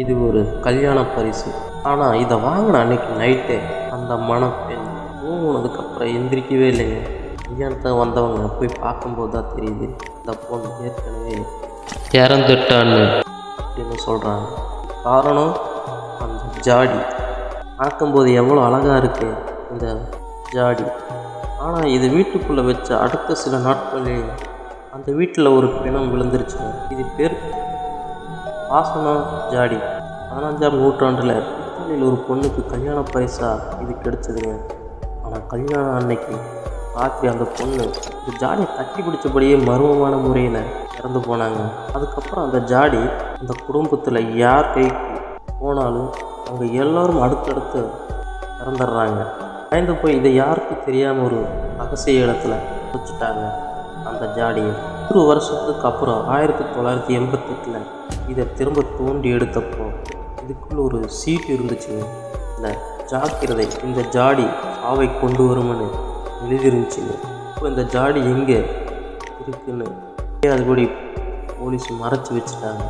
இது ஒரு கல்யாண பரிசு. ஆனால் இதை வாங்கின அன்னைக்கு நைட்டே அந்த மணப்பெண் தூங்கினதுக்கப்புறம் எந்திரிக்கவே இல்லைங்க. கல்யாணத்தை வந்தவங்க போய் பார்க்கும்போது தான் தெரியுது இந்த பொண்ணு ஏற்கனவே இறந்துட்டான்னு அப்படின்னு சொல்கிறாங்க காரணம் அந்த ஜாடி. பார்க்கும்போது எவ்வளோ அழகாக இருக்கு இந்த ஜாடி. ஆனால் இது வீட்டுக்குள்ளே வச்ச அடுத்த சில நாட்களே அந்த வீட்டில் ஒரு பிணம் விழுந்துருச்சு இது பேர் வாசனா ஜாடி. பதினஞ்சாம் நூற்றாண்டில் இத்தாலியில் ஒரு பொண்ணுக்கு கல்யாண பரிசாக இது கிடைச்சதுங்க. ஆனால் கல்யாணம் அன்னைக்கு ராத்திரி அந்த பொண்ணு இந்த ஜாடியை தட்டி பிடிச்சபடியே மர்மமான முறையில் இறந்து போனாங்க. அதுக்கப்புறம் அந்த ஜாடி அந்த குடும்பத்தில் யார் கைக்கு போனாலும் அவங்க எல்லோரும் அடுத்தடுத்து இறந்துடுறாங்க. பயந்து போய் இதை யாருக்கும் தெரியாமல் ஒரு ரகசிய இடத்துல வச்சுட்டாங்க அந்த ஜாடியை. ஒரு வருஷத்துக்கு அப்புறம் ஆயிரத்தி தொள்ளாயிரத்தி எண்பத்தெட்டில் இதை திரும்ப தோண்டி எடுத்தப்போ இதுக்குள்ள ஒரு சீட் இருந்துச்சு. இல்லை ஜாக்கிரதை இந்த ஜாடி ஆவை கொண்டு வரும்னு எழுதிருந்துச்சுங்க இப்போ இந்த ஜாடி எங்கே இருக்குன்னு அதுபடி போலீஸ் மறைச்சி வச்சுட்டாங்க.